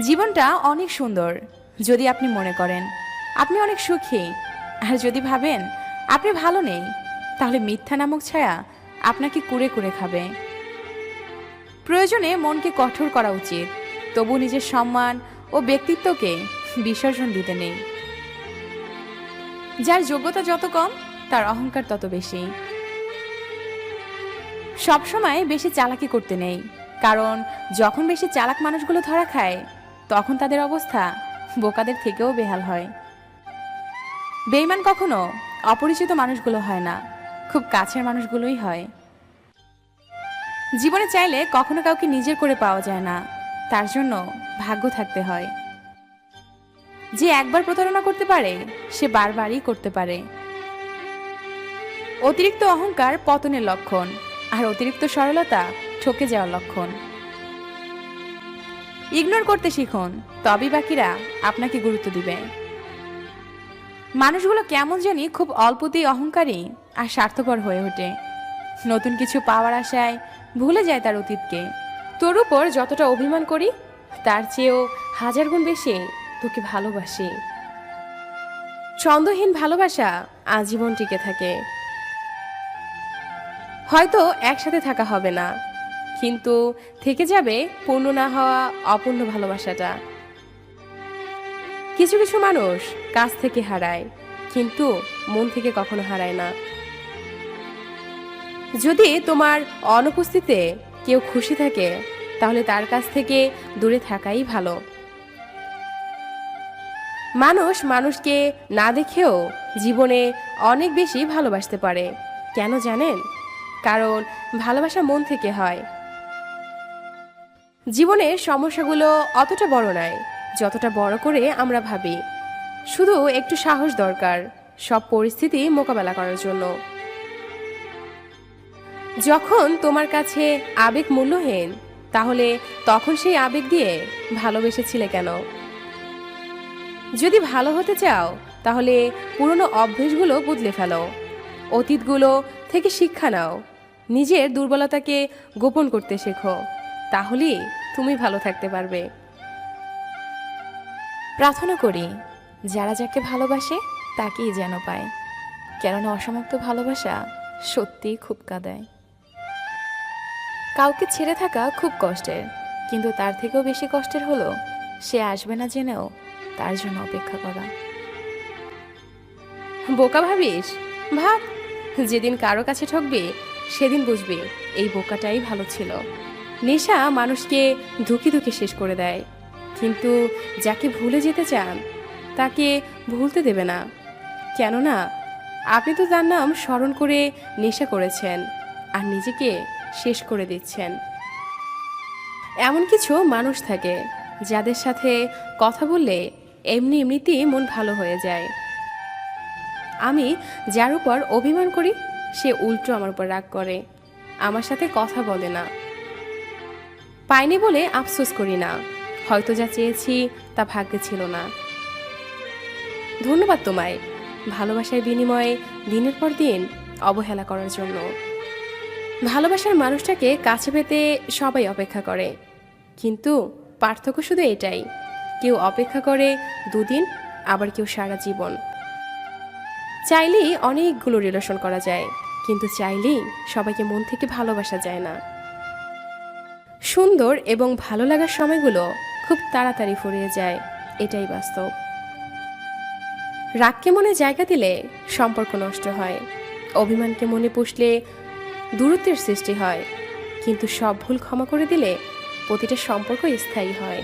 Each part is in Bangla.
জীবনটা অনেক সুন্দর, যদি আপনি মনে করেন। আপনি অনেক সুখী। আর যদি ভাবেন আপনি ভালো নেই, তাহলে মিথ্যা নামক ছায়া আপনাকে কুড়ে কুড়ে খাবে। প্রয়োজনে মনকে কঠোর করা উচিত। তবু নিজের সম্মান ও ব্যক্তিত্বকে বিসর্জন দিতে নেই। যার যোগ্যতা যত কম, তার অহংকার তত বেশি। সবসময় বেশি চালাকি করতে নেই। কারণ যখন বেশি চালাক মানুষগুলো ধরা খায় তখন তাদের অবস্থা বোকাদের থেকেও বেহাল হয়। বেইমান কখনো অপরিচিত মানুষগুলো হয় না, খুব কাছের মানুষগুলোই হয়। জীবনে চাইলে কখনো কাউকে নিজের করে পাওয়া যায় না, তার জন্য ভাগ্য থাকতে হয়। যে একবার প্রতারণা করতে পারে, সে বারবারই করতে পারে। অতিরিক্ত অহংকার পতনের লক্ষণ, আর অতিরিক্ত সরলতা ঠকে যাওয়ার লক্ষণ। ইগনোর করতে শিখুন, তবেই বাকিরা আপনাকে গুরুত্ব দিবে। মানুষগুলো কেমন জানি খুব অল্পতেই অহংকারী আর স্বার্থপর হয়ে ওঠে। নতুন কিছু পাওয়ার আশায় ভুলে যায় তার অতীতকে। তোর উপর যতটা অভিমান করি, তার চেয়েও হাজার গুণ বেশি তোকে ভালোবাসি। ছন্দহীন ভালোবাসা আজীবন টিকে থাকে। হয়তো একসাথে থাকা হবে না। কিন্তু থেকে যাবে পূর্ণ না হওয়া অপূর্ণ ভালোবাসাটা। কিছু কিছু মানুষ কাছ থেকে হারায়, কিন্তু মন থেকে কখনো হারায় না। যদি তোমার অনুপস্থিতিতে কেউ খুশি থাকে, তাহলে তার কাছ থেকে দূরে থাকাই ভালো। মানুষ মানুষকে না দেখেও জীবনে অনেক বেশি ভালোবাসতে পারে। কেন জানেন? কারণ ভালোবাসা মন থেকে হয়। জীবনের সমস্যাগুলো অতটা বড় নয়, যতটা বড় করে আমরা ভাবি। শুধু একটু সাহস দরকার, সব পরিস্থিতি মোকাবেলা করার জন্য। যখন তোমার কাছে আবেগ মূল্যহীন, তাহলে তখন সেই আবেগ দিয়ে ভালোবেসেছিলে কেন? যদি ভালো হতে চাও, তাহলে পুরনো অভ্যেসগুলো বদলে ফেলো। অতীতগুলো থেকে শিক্ষা নাও। নিজের দুর্বলতাকে গোপন করতে শেখো। তাহলেই তুমি ভালো থাকতে পারবে। প্রার্থনা করি, যারা যাকে ভালোবাসে তাকেই যেন পায়। কেননা অসমাপ্ত ভালোবাসা সত্যিই খুব কাদায়। কাউকে ছেড়ে থাকা খুব কষ্টের, কিন্তু তার থেকেও বেশি কষ্টের হলো সে আসবে না জেনেও তার জন্য অপেক্ষা করা। বোকা ভাবিস? ভাব, যেদিন কারও কাছে ঠকবে, সেদিন বুঝবে এই বোকাটাই ভালো ছিল। নেশা মানুষকে ধুকি ধুকি শেষ করে দেয়। কিন্তু যাকে ভুলে যেতে চান, তাকে ভুলতে দেবে না। কেননা, আপনি তো তার নাম স্মরণ করে নেশা করেছেন আর নিজেকে শেষ করে দিচ্ছেন। এমন কিছু মানুষ থাকে যাদের সাথে কথা বললে এমনি এমনিতেই মন ভালো হয়ে যায়। আমি যার উপর অভিমান করি, সে উল্টো আমার উপর রাগ করে। আমার সাথে কথা বলে না। পাইনি বলে আফসোস করি না। হয়তো যা চেয়েছি তা ভাগ্যে ছিল না। ধন্যবাদ তোমায়। ভালোবাসার বিনিময়ে দিনের পর দিন অবহেলা করার জন্য। ভালোবাসার মানুষটাকে কাছে পেতে সবাই অপেক্ষা করে। কিন্তু পার্থক্য শুধু এটাই, কেউ অপেক্ষা করে দুদিন, আবার কেউ সারা জীবন। চাইলেই অনেকগুলো রিলেশন করা যায়, কিন্তু চাইলেই সবাইকে মন থেকে ভালোবাসা যায় না। সুন্দর এবং ভালো লাগার সময়গুলো খুব তাড়াতাড়ি ফুরিয়ে যায়। এটাই বাস্তব। রাগকে মনে জায়গা দিলে সম্পর্ক নষ্ট হয়। অভিমানকে মনে পুষলে দূরত্বের সৃষ্টি হয়। কিন্তু সব ভুল ক্ষমা করে দিলে প্রতিটা সম্পর্ক স্থায়ী হয়।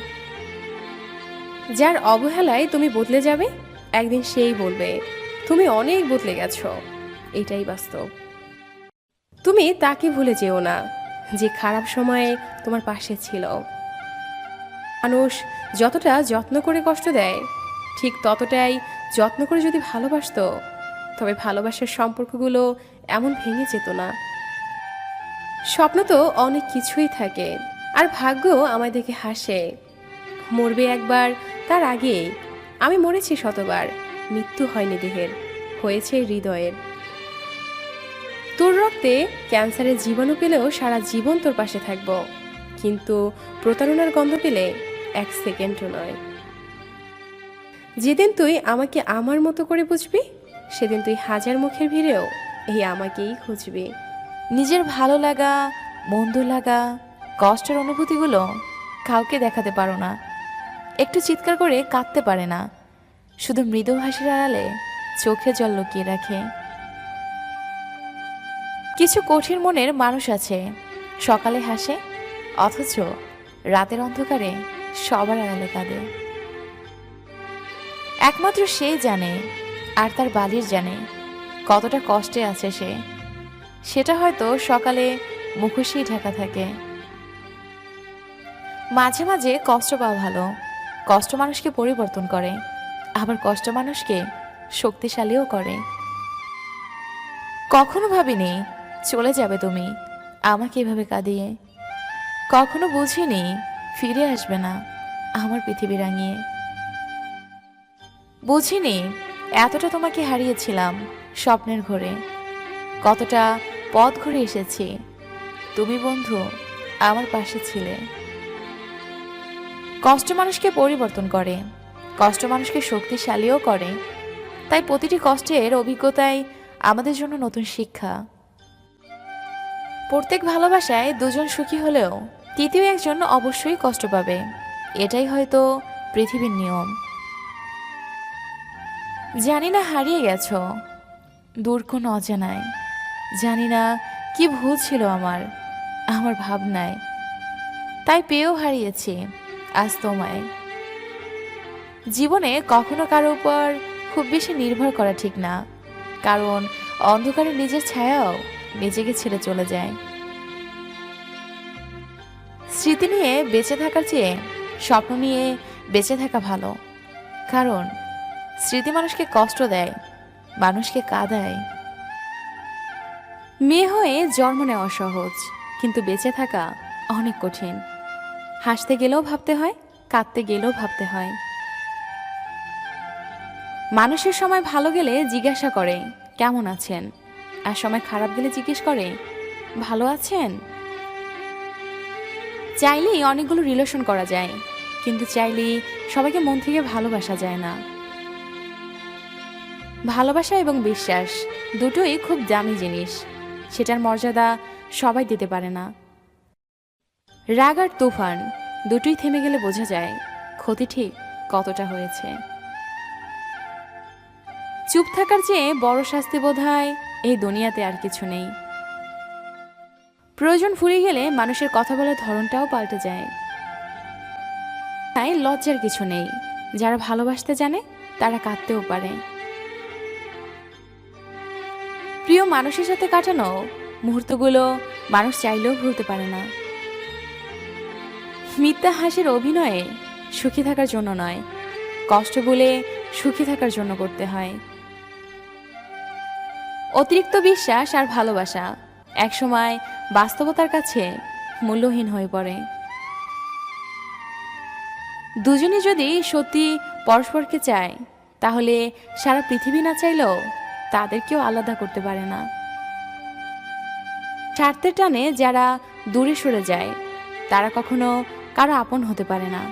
যার অবহেলায় তুমি বদলে যাবে, একদিন সেই বলবে, তুমি অনেক বদলে গেছো। এটাই বাস্তব। তুমি তাকে ভুলে যেও না। যে খারাপ সময়ে তোমার পাশে ছিল। মানুষ যতটা যত্ন করে কষ্ট দেয়, ঠিক ততটাই যত্ন করে যদি ভালোবাসতো, তবে ভালোবাসার সম্পর্কগুলো এমন ভেঙে যেত না। স্বপ্ন তো অনেক কিছুই থাকে, আর ভাগ্য আমায় দেখে হাসে। মরবে একবার, তার আগে আমি মরেছি শতবার, মৃত্যু হয়নি দেহের, হয়েছে হৃদয়ের। রক্তে ক্যান্সারের জীবাণু পেলেও সারা জীবন তোর পাশে থাকব। কিন্তু প্রতারণার গন্ধ পেলে এক সেকেন্ডও নয়। যেদিন তুই আমাকে আমার মতো করে বুঝবি, সেদিন তুই হাজার মুখের ভিড়েও এই আমাকেই খুঁজবি। নিজের ভালো লাগা, মন্দ লাগা, কষ্টের অনুভূতিগুলো কাউকে দেখাতে পারো না। একটু চিৎকার করে কাঁদতে পারে না। শুধু মৃদু হাসির আড়ালে চোখে জল লুকিয়ে রাখে। কিছু কঠিন মনের মানুষ আছে। সকালে হাসে, অথচ রাতের অন্ধকারে সবার আড়ালে কাঁদে। একমাত্র সে জানে, আর তার বালির জানে, কতটা কষ্টে আছে সে। সেটা হয়তো সকালে মুখোশেই ঢাকা থাকে। মাঝে মাঝে কষ্ট পাওয়া ভালো। কষ্ট মানুষকে পরিবর্তন করে। আবার কষ্ট মানুষকে শক্তিশালীও করে। কখনো ভাবিনি চলে যাবে তুমি। আমাকে এভাবে কাঁদিয়ে কখনো বুঝিনি ফিরে আসবে না আমার পৃথিবী রাঙিয়ে। বুঝিনি এতটা তোমাকে হারিয়েছিলাম স্বপ্নের ঘরে। কতটা পথ ঘুরে এসেছি। তুমি বন্ধু, আমার পাশে ছিলে। কষ্ট মানুষকে পরিবর্তন করে, কষ্ট মানুষকে শক্তিশালীও করে। তাই প্রতিটি কষ্টের অভিজ্ঞতাই আমাদের জন্য নতুন শিক্ষা। প্রত্যেক ভালোবাসায় দুজন সুখী হলেও তৃতীয় একজন অবশ্যই কষ্ট পাবে। এটাই হয়তো পৃথিবীর নিয়ম। জানি না হারিয়ে গেছ, দূর কোনো অজানায়। জানি না কি ভুল ছিল আমার আমার ভাবনায়। তাই পেয়েও হারিয়েছি, আজ তোমায়। জীবনে কখনো কারও উপর খুব বেশি নির্ভর করা ঠিক না, কারণ অন্ধকারে নিজের ছায়াও নিজেকে ছেড়ে চলে যায়। স্মৃতি নিয়ে বেঁচে থাকার চেয়ে স্বপ্ন নিয়ে বেঁচে থাকা ভালো। কারণ স্মৃতি মানুষকে কষ্ট দেয়, মানুষকে কাঁদায়। মেয়ে হয়ে জন্ম নেওয়া সহজ, কিন্তু বেঁচে থাকা অনেক কঠিন। হাসতে গেলেও ভাবতে হয়, কাঁদতে গেলেও ভাবতে হয়। মানুষের সময় ভালো গেলে জিজ্ঞাসা করে, কেমন আছেন? আর সময় খারাপ গেলে জিজ্ঞেস করে, ভালো আছেন? চাইলেই অনেকগুলো রিলেশন করা যায়, কিন্তু চাইলেই সবাইকে মন থেকে ভালোবাসা যায় না। ভালোবাসা এবং বিশ্বাস দুটোই খুব দামি জিনিস, সেটার মর্যাদা সবাই দিতে পারে না। রাগ আর তুফান দুটোই থেমে গেলে বোঝা যায় ক্ষতি ঠিক কতটা হয়েছে। চুপ থাকার চেয়ে বড় শাস্তি বোধ হয় এই দুনিয়াতে আর কিছু নেই। প্রয়োজন ফুরিয়ে গেলে মানুষের কথা বলার ধরনটাও পাল্টে যায়। তাই লজ্জার কিছু নেই। যারা ভালোবাসতে জানে, তারা কাঁদতেও পারে। প্রিয় মানুষের সাথে কাটানো মুহূর্তগুলো মানুষ চাইলেও ভুলতে পারে না। মিথ্যা হাসির অভিনয়ে সুখী থাকার জন্য নয়। কষ্ট বলে সুখী থাকার জন্য করতে হয়। অতিরিক্ত বিশ্বাস আর ভালোবাসা একসময় বাস্তবতার কাছে মূল্যহীন হয়ে পড়ে। দুজনে যদি সত্যি পরস্পরকে চায়, তাহলে সারা পৃথিবী না চাইলেও তাদেরকেও আলাদা করতে পারে না। স্বার্থের টানে যারা দূরে সরে যায়, তারা কখনো কারও আপন হতে পারে না।